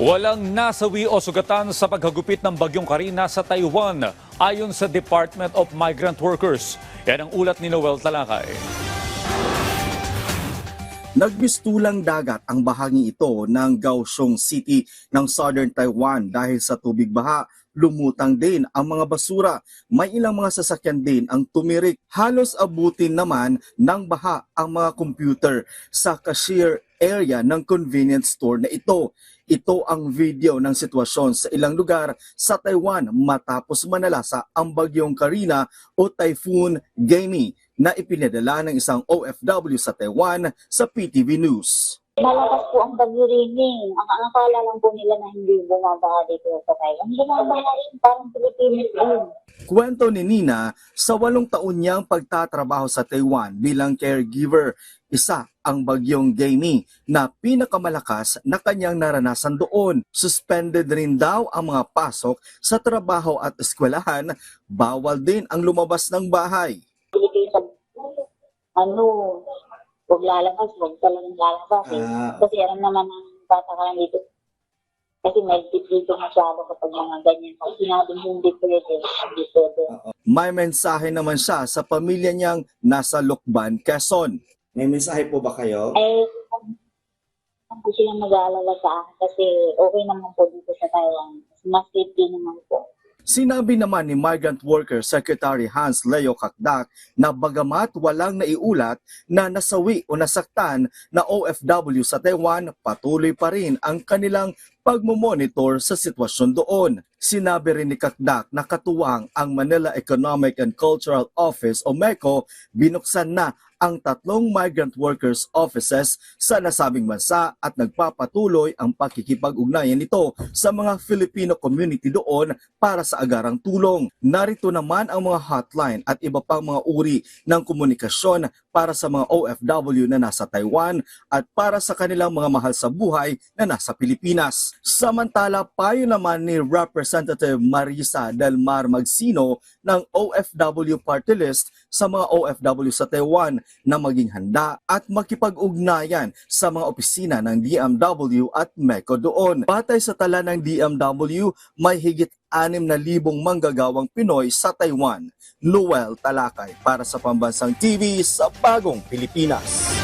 Walang nasawi o sugatan sa paghagupit ng bagyong Karina sa Taiwan ayon sa Department of Migrant Workers. Yan ang ulat ni Noel Talakay. Nagbistulang dagat ang bahagi ito ng Kaohsiung City ng Southern Taiwan dahil sa tubig baha. Lumutang din ang mga basura. May ilang mga sasakyan din ang tumirik. Halos abutin naman ng baha ang mga computer sa cashier area ng convenience store na ito. Ito ang video ng sitwasyon sa ilang lugar sa Taiwan matapos manalasa ang bagyong Karina o Typhoon Gamy na ipinadala ng isang OFW sa Taiwan sa PTV News. Malakas po ang bagyo Rining. Ang ang akala lang po nila na hindi bumabaha dito sa Taiwan. Bumabaha rin parang Pilipinas din. Kwento ni Nina sa walong taon niyang pagtatrabaho sa Taiwan bilang caregiver, isa ang bagyong Gamy na pinakamalakas na kanyang naranasan doon. Suspended rin daw ang mga pasok sa trabaho at eskwelahan, bawal din ang lumabas ng bahay. Ano, huwag lalabas, huwag talagang lalabas. Eh. Ah. Kasi alam naman ng bata ka dito. Kasi may dito masyado kapag mga ganyan. Pag sinabing hindi pwede, hindi pwede. May mensahe naman siya sa pamilya niyang nasa Lukban, Quezon. May mensahe po ba kayo? Eh, kung po silang mag-aalala sa akin kasi okay naman po dito sa Taiwan. Mas safety naman po. Sinabi naman ni Migrant Worker Secretary Hans Leo Kakdak na bagamat walang naiulat na nasawi o nasaktan na OFW sa Taiwan, patuloy pa rin ang kanilang pagmumonitor sa sitwasyon doon. Sinabi rin ni Kakdak na katuwang ang Manila Economic and Cultural Office o MECO binuksan na ang tatlong migrant workers offices sa nasabing bansa at nagpapatuloy ang pakikipag-ugnayan nito sa mga Filipino community doon para sa agarang tulong. Narito naman ang mga hotline at iba pang mga uri ng komunikasyon para sa mga OFW na nasa Taiwan at para sa kanilang mga mahal sa buhay na nasa Pilipinas. Samantala, payo naman ni Representative Marisa Del Mar Magsino ng OFW Party List sa mga OFW sa Taiwan na maging handa at makipag-ugnayan sa mga opisina ng DMW at MECO doon. Batay sa tala ng DMW, may higit 6,000 manggagawang Pinoy sa Taiwan. Noel Talakay para sa Pambansang TV sa Bagong Pilipinas.